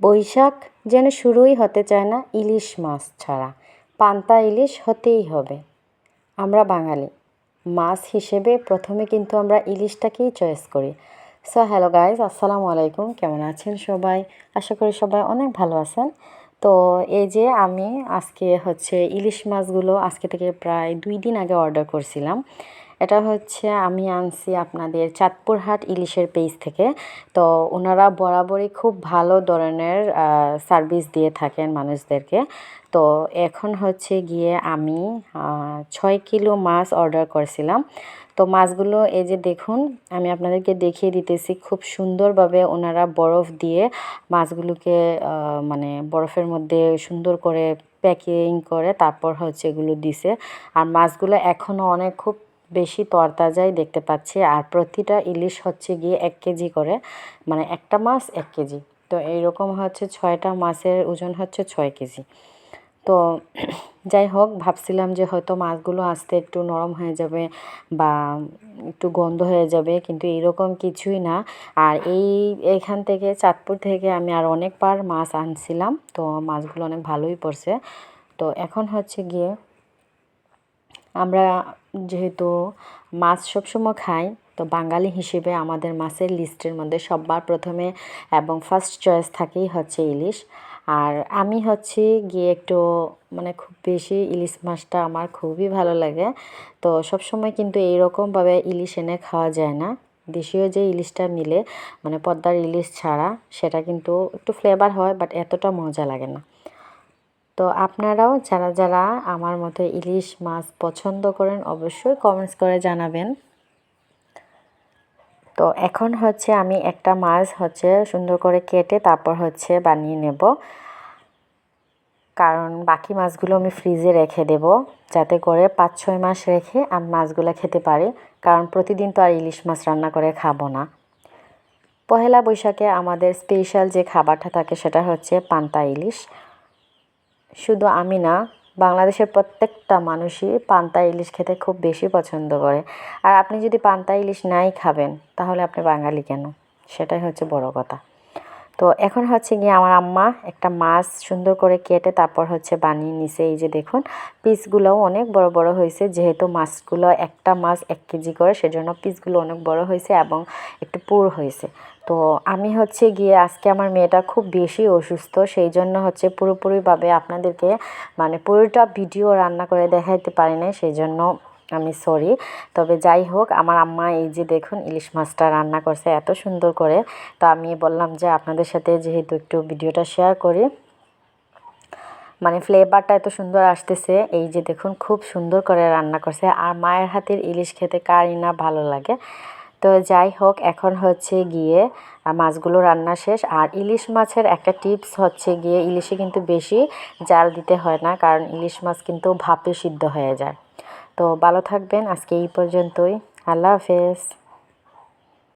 বৈশাখ যেন শুরুই হতে চায় না ইলিশ মাছ ছাড়া। পান্তা ইলিশ হতেই হবে। আমরা বাঙালি। মাছ হিসেবে প্রথমে কিন্তু আমরা ইলিশটাকেই চয়েস করি। সো হ্যালো গাইজ আসসালামু আলাইকুম। কেমন আছেন সবাই? আশা করি সবাই অনেক ভালো আছেন। তো এই যে আমি আজকে হচ্ছে ইলিশ মাছগুলো আজকে থেকে প্রায় দুই দিন আগে অর্ডার করছিলাম। এটা হচ্ছে আমি আনছি আপনাদের চাঁদপুরহাট ইলিশের পেজ থেকে। তো ওনারা বরাবরই খুব ভালো ধরনের সার্ভিস দিয়ে থাকেন মানুষদেরকে। তো এখন হচ্ছে গিয়ে আমি ছয় কিলো মাছ অর্ডার করেছিলাম। তো মাছগুলো এই যে দেখুন, আমি আপনাদেরকে দেখিয়ে দিতেছি খুব সুন্দরভাবে ওনারা বরফ দিয়ে মাছগুলোকে মানে বরফের মধ্যে সুন্দর করে প্যাকিং করে তারপর হচ্ছে এগুলো দিছে। আর মাছগুলো এখনও অনেক খুব বেশি তরতাজাই দেখতে পাচ্ছি। আর প্রতিটা ইলিশ হচ্ছে গিয়ে এক কেজি করে মানে একটা মাছ এক কেজি। তো এইরকম হচ্ছে ছয়টা মাছের ওজন হচ্ছে ছয় কেজি। তো যাই হোক, ভাবছিলাম যে হয়তো মাছগুলো আসতে একটু নরম হয়ে যাবে বা একটু গন্ধ হয়ে যাবে, কিন্তু এরকম কিছুই না। আর এই এখান থেকে চাঁদপুর থেকে আমি আর অনেকবার মাছ আনছিলাম, তো মাছগুলো অনেক ভালোই পড়ছে। তো এখন হচ্ছে গিয়ে আমরা যেহেতু মাছ সবসময় খাই, তো বাঙালি হিসেবে আমাদের মাছের লিস্টের মধ্যে সবার প্রথমে এবং ফার্স্ট চয়েস থাকেই হচ্ছে ইলিশ। আর আমি হচ্ছে গিয়ে একটু মানে খুব বেশি ইলিশ মাছটা আমার খুবই ভালো লাগে। তো সবসময় কিন্তু এইরকমভাবে ইলিশ এনে খাওয়া যায় না। দেশীয় যে ইলিশটা মিলে মানে পদ্মার ইলিশ ছাড়া, সেটা কিন্তু একটু ফ্লেভার হয় বাট এতটা মজা লাগে না। তো আপনারাও যারা যারা আমার মতো ইলিশ মাছ পছন্দ করেন, অবশ্যই কমেন্টস করে জানাবেন। তো এখন হচ্ছে আমি একটা মাছ হচ্ছে সুন্দর করে কেটে তারপর হচ্ছে বানিয়ে নেব। কারণ বাকি মাছগুলো আমি ফ্রিজে রেখে দেব, যাতে করে পাঁচ ছয় মাস রেখে আমি মাছগুলো খেতে পারি। কারণ প্রতিদিন তো আর ইলিশ মাছ রান্না করে খাব না। পহেলা বৈশাখে আমাদের স্পেশাল যে খাবারটা থাকে সেটা হচ্ছে পান্তা ইলিশ। শুধু আমি না, বাংলাদেশের প্রত্যেকটা মানুষই পান্তা ইলিশ খেতে খুব বেশি পছন্দ করে। আর আপনি যদি পান্তা ইলিশ নাই খাবেন, তাহলে আপনি বাঙালি কেন? সেটাই হচ্ছে বড় কথা। তো এখন হচ্ছে গিয়ে আমার আম্মা একটা মাছ সুন্দর করে কেটে তারপর হচ্ছে বানিয়ে নিছে। এই যে দেখুন, পিসগুলোও অনেক বড় বড় হয়েছে। যেহেতু মাছগুলো একটা মাছ এক কেজি করে, সেজন্য পিসগুলো অনেক বড় হয়েছে এবং পুর হয়েছে। তো আমি হচ্ছে গিয়ে আজকে আমার মেয়েটা খুব বেশি অসুস্থ সেই জন্য হচ্ছে পুরোপুরিভাবে আপনাদেরকে মানে পুরোটা ভিডিও রান্না করে দেখাইতে পারি না সেই জন্য আমি সরি তবে যাই হোক, আমার আম্মা এই যে দেখুন ইলিশ মাছটা রান্না করছে এত সুন্দর করে। তো আমি বললাম যে আপনাদের সাথে যেহেতু একটু ভিডিওটা শেয়ার করি মানে ফ্লেভারটা এত সুন্দর আসতেছে, এই যে দেখুন খুব সুন্দর করে রান্না করছে। আর মায়ের হাতের ইলিশ খেতে কারই না ভালো লাগে। তো যাই হোক, এখন হচ্ছে গিয়ে মাছগুলো রান্না শেষ। আর ইলিশ মাছের একটা টিপস হচ্ছে গিয়ে, ইলিশে কিন্তু বেশি জাল দিতে হয় না, কারণ ইলিশ মাছ কিন্তু ভাপে সিদ্ধ হয়ে যায়। তো ভালো থাকবেন, আজকে এই পর্যন্তই। আল্লাহ হাফেজ।